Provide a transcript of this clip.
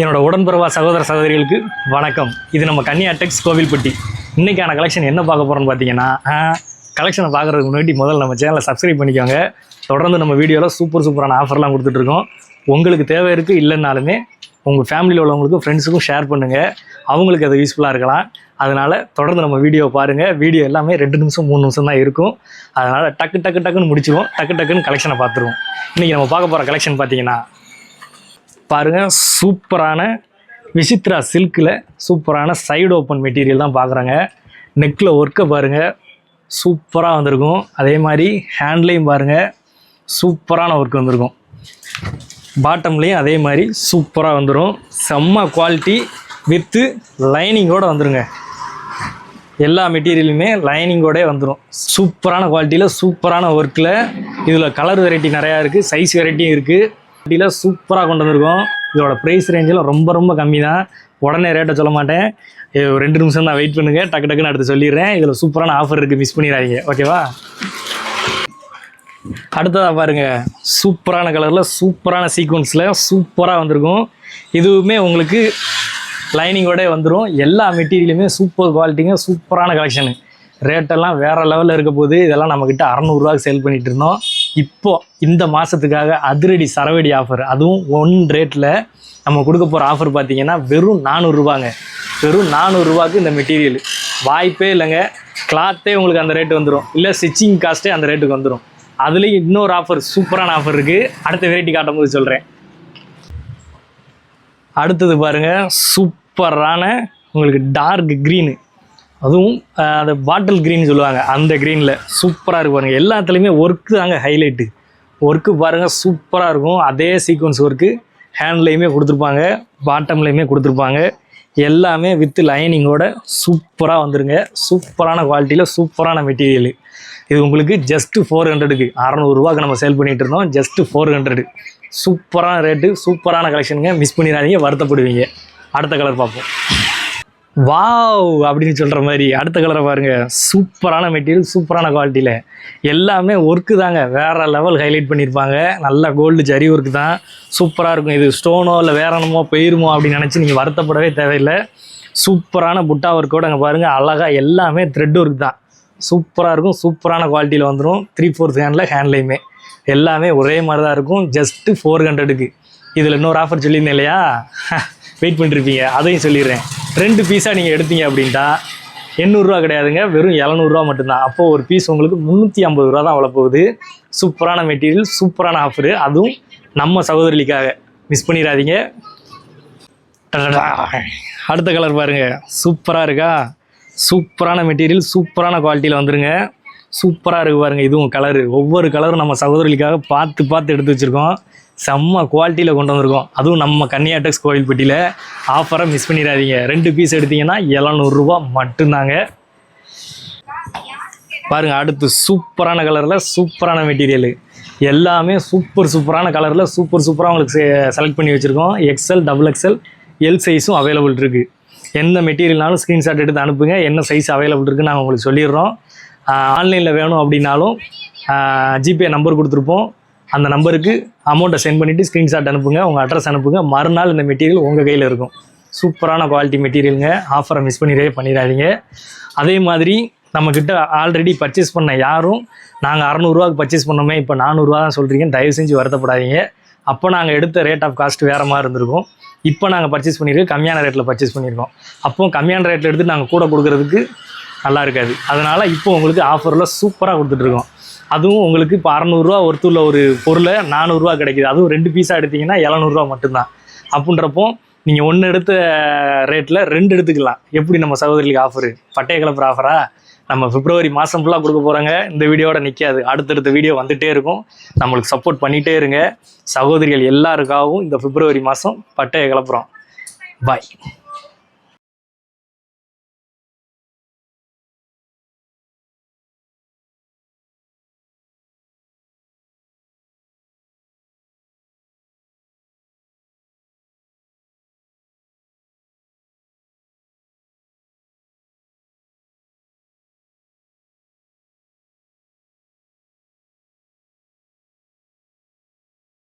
என்னோடய உடன்பிறவா சகோதர சகோதரிகளுக்கு வணக்கம். இது நம்ம கன்னியா டெக்ஸ் கோவில்பட்டி. இன்றைக்கான கலெக்ஷன் என்ன பார்க்க போகிறோம்னு பார்த்தீங்கன்னா கலெக்ஷனை பார்க்குறதுக்கு முன்னாடி முதல்ல நம்ம சேனலை சப்ஸ்கிரைப் பண்ணிக்கோங்க. தொடர்ந்து நம்ம வீடியோவில் சூப்பர் சூப்பரான ஆஃபர்லாம் கொடுத்துட்ருக்கோம் உங்களுக்கு தேவை இருக்குது இல்லைன்னாலுமே உங்கள் ஃபேமிலியில் உள்ளவங்களுக்கும் ஃப்ரெண்ட்ஸுக்கும் ஷேர் பண்ணுங்கள் அவங்களுக்கு அது யூஸ்ஃபுல்லாக இருக்கலாம். அதனால் தொடர்ந்து நம்ம வீடியோ பாருங்கள் வீடியோ எல்லாமே ரெண்டு நிமிஷம் மூணு நிமிஷம் தான் இருக்கும். அதனால் டக்கு டக்கு டக்குன்னு முடிச்சிடுவோம் டக்கு டக்குன்னு கலெக்ஷனை பார்த்துருவோம். இன்றைக்கி நம்ம பார்க்க போகிற கலெக்ஷன் பார்த்தீங்கன்னா பாருங்கள் சூப்பரான விசித்ரா சில்கில் சூப்பரான சைடு ஓப்பன் மெட்டீரியல் தான் பார்க்குறாங்க நெக்கில் ஒர்க்கை பாருங்கள் சூப்பராக வந்திருக்கும். அதே மாதிரி ஹேண்ட்லேயும் பாருங்கள் சூப்பரான ஒர்க் வந்திருக்கும். பாட்டம்லேயும் அதே மாதிரி சூப்பராக வந்துடும் செம்ம குவாலிட்டி வித்து லைனிங்கோடு வந்துருங்க. எல்லா மெட்டீரியலுமே லைனிங்கோடே வந்துடும் சூப்பரான குவாலிட்டியில் சூப்பரான ஒர்க்கில் இதில் கலர் வெரைட்டி நிறையா இருக்குது சைஸ் வெரைட்டியும் இருக்குது குவாலிட்டியில் சூப்பராக கொண்டு வந்திருக்கோம். இதோட ப்ரைஸ் ரேஞ்சில் ரொம்ப ரொம்ப கம்மி தான் உடனே ரேட்டை சொல்ல மாட்டேன். ஒரு ரெண்டு நிமிஷம் தான் வெயிட் பண்ணுங்கள் டக்கு டக்குன்னு அடுத்து சொல்லிடுறேன். இதில் சூப்பரான ஆஃபர் இருக்குது மிஸ் பண்ணிடாதீங்க. ஓகேவா அடுத்ததாக பாருங்க. சூப்பரான கலரில் சூப்பரான சீக்வன்ஸில் சூப்பராக வந்திருக்கும். இதுவுமே உங்களுக்கு லைனிங்கோடே வந்துடும் எல்லா மெட்டீரியலுமே சூப்பர் குவாலிட்டிங்க சூப்பரான கலெக்ஷனு ரேட்டெல்லாம் வேறு லெவலில் இருக்க போது இதெல்லாம் நம்மக்கிட்ட அறநூறுரூவாக்கு சேல் பண்ணிகிட்டு இருந்தோம். இப்போ இந்த மாதத்துக்காக அதிரடி சரவடி ஆஃபர் அதுவும் ஒன் ரேட்டில் நம்ம கொடுக்க போகிற ஆஃபர் பார்த்தீங்கன்னா வெறும் நானூறுரூவாங்க வெறும் நானூறுரூவாக்கு இந்த மெட்டீரியல் வாய்ப்பே இல்லைங்க. கிளாத்தே உங்களுக்கு அந்த ரேட்டு வந்துடும் இல்லை ஸ்டிச்சிங் காஸ்ட்டே அந்த ரேட்டுக்கு வந்துடும் அதுலேயும் இன்னொரு ஆஃபர் சூப்பரான ஆஃபர் இருக்குது அடுத்த வெரைட்டி காட்டும் போது சொல்கிறேன் அடுத்தது பாருங்கள் சூப்பரான உங்களுக்கு டார்க் க்ரீனு அதுவும் அந்த பாட்டில் க்ரீன் சொல்லுவாங்க. அந்த க்ரீனில் சூப்பராக இருக்கும் பாருங்கள் எல்லாத்துலேயுமே ஒர்க்கு தாங்க ஹைலைட்டு ஒர்க்கு பாருங்கள் சூப்பராக இருக்கும். அதே சீக்வன்ஸ் ஒர்க்கு ஹேண்ட்லேயுமே கொடுத்துருப்பாங்க பாட்டம்லேயுமே கொடுத்துருப்பாங்க. எல்லாமே வித் லைனிங்கோட சூப்பராக வந்துருங்க. சூப்பரான குவாலிட்டியில் சூப்பரான மெட்டீரியல் இது உங்களுக்கு ஜஸ்ட்டு ஃபோர் ஹண்ட்ரடுக்கு அறநூறுவாக்கு நம்ம சேல் பண்ணிகிட்டு இருந்தோம். ஜஸ்ட்டு ஃபோர் ஹண்ட்ரடு சூப்பரான ரேட்டு சூப்பரான கலெக்ஷனுங்க மிஸ் பண்ணிடாதீங்க வருத்தப்படுவீங்க. அடுத்த கலர் பார்ப்போம். வாவ் அப்படின்னு சொல்கிற மாதிரி அடுத்த கலரை பாருங்கள் சூப்பரான மெட்டீரியல் சூப்பரான குவாலிட்டியில் எல்லாமே ஒர்க்கு தாங்க. வேறு லெவல் ஹைலைட் பண்ணியிருப்பாங்க நல்லா கோல்டு ஜரி ஒர்க்கு தான். சூப்பராக இருக்கும். இது ஸ்டோனோ இல்லை வேற என்னமோ போயிருமோ அப்படின்னு நினச்சி நீங்கள் வருத்தப்படவே தேவையில்லை. சூப்பரான புட்டா ஒர்க்கோட அங்கே பாருங்கள் அழகாக எல்லாமே த்ரெட் ஒர்க் தான். சூப்பராக இருக்கும். சூப்பரான குவாலிட்டியில் வந்துடும் த்ரீ ஃபோர்த் ஹேண்டில் ஹேண்ட்லேயுமே எல்லாமே ஒரே மாதிரி தான் இருக்கும். ஜஸ்ட்டு ஃபோர் ஹண்ட்ரடுக்கு இதில் இன்னொரு ஆஃபர் சொல்லியிருந்தேன் இல்லையா? வெயிட் பண்ணிருப்பீங்க. அதையும் சொல்லிடுறேன். ரெண்டு பீஸாக நீங்கள் எடுத்தீங்க அப்படின்ட்டா எண்ணூறுரூவா கிடையாதுங்க. வெறும் இரநூறுவா மட்டும்தான். அப்போது ஒரு பீஸ் உங்களுக்கு முந்நூற்றி ஐம்பது ரூபா தான் அவ்வளோ போகுது சூப்பரான மெட்டீரியல் சூப்பரான ஆஃபரு அதுவும் நம்ம சகோதரிக்காக மிஸ் பண்ணிடாதீங்க. அடுத்த கலர் பாருங்க. சூப்பராக இருக்கா? சூப்பரான மெட்டீரியல் சூப்பரான குவாலிட்டியில் வந்துருங்க. சூப்பராக இருக்கு பாருங்கள் இதுவும் கலரு ஒவ்வொரு கலரும் நம்ம சகோதரிக்காக பார்த்து பார்த்து எடுத்து வச்சுருக்கோம். செம்ம குவாலிட்டியில் கொண்டு வந்திருக்கோம். அதுவும் நம்ம கன்னியாடெக்ஸ் கோவில்பட்டியில் ஆஃபரை மிஸ் பண்ணிடாதீங்க. ரெண்டு பீஸ் எடுத்தீங்கன்னா எழுநூறுரூவா மட்டும்தாங்க. பாருங்க அடுத்து சூப்பரான கலரில் சூப்பரான மெட்டீரியலு எல்லாமே சூப்பர் சூப்பரான கலரில் சூப்பர் சூப்பராக உங்களுக்கு செலக்ட் பண்ணி வச்சுருக்கோம். எக்ஸ்எல் டபுள் எக்ஸ்எல் எல் சைஸும் அவைலபிள் இருக்குது எந்த மெட்டீரியல்னாலும் ஸ்க்ரீன்ஷாட் எடுத்து அனுப்புங்க. என்ன சைஸ் அவைலபிள் இருக்குன்னு நாங்கள் உங்களுக்கு சொல்லிடுறோம். ஆன்லைனில் வேணும் அப்படின்னாலும் ஜிபே நம்பர் கொடுத்துருப்போம். அந்த நம்பருக்கு அமௌண்ட்டை சென்ட் பண்ணிவிட்டு ஸ்க்ரீன்ஷாட் அனுப்புங்க உங்கள் அட்ரஸ் அனுப்புங்க. மறுநாள் இந்த மெட்டீரியல் உங்கள் கையில் இருக்கும். சூப்பரான குவாலிட்டி மெட்டீரியலுங்க ஆஃபரை மிஸ் பண்ணிடவே பண்ணிடாதீங்க. அதே மாதிரி நம்மக்கிட்ட ஆல்ரெடி பர்ச்சேஸ் பண்ண யாரும் நாங்கள் அறநூறுவாக்கு பர்ச்சேஸ் பண்ணோமே இப்போ நானூறுரூவா தான் சொல்கிறீங்க தயவு செஞ்சு வருத்தப்படாதீங்க. அப்போ நாங்கள் எடுத்த ரேட் ஆஃப் காஸ்ட் வேறு மாதிரி இருந்திருக்கும். இப்போ நாங்கள் பர்ச்சேஸ் பண்ணியிருக்கோம் கம்மியான ரேட்டில் பர்ச்சேஸ் பண்ணியிருக்கோம் அப்போ கம்மியான ரேட்டில் எடுத்து நாங்கள் கூட கொடுக்கறதுக்கு நல்லா இருக்காது. அதனால் இப்போ உங்களுக்கு ஆஃபரில் சூப்பராக கொடுத்துட்ருக்கோம் அதுவும் உங்களுக்கு இப்போ அறநூறுரூவா ஒருத்தூரில் ஒரு பொருளை நானூறுரூவா கிடைக்குது. அதுவும் ரெண்டு பீஸாக எடுத்தீங்கன்னா எழுநூறுவா மட்டும்தான். அப்படின்றப்போ நீங்கள் ஒன்று எடுத்த ரேட்டில் ரெண்டு எடுத்துக்கலாம். எப்படி நம்ம சகோதரிக்கு ஆஃபரு பட்டைய கிளப்புற ஆஃபரா நம்ம பிப்ரவரி மாதம் ஃபுல்லாக கொடுக்க போகிறாங்க இந்த வீடியோட நிற்காது அடுத்தடுத்த வீடியோ வந்துகிட்டே இருக்கும். நம்மளுக்கு சப்போர்ட் பண்ணிகிட்டே இருங்க. சகோதரிகள் எல்லாருக்காகவும் இந்த பிப்ரவரி மாதம் பட்டையை கிளப்புறோம் பாய்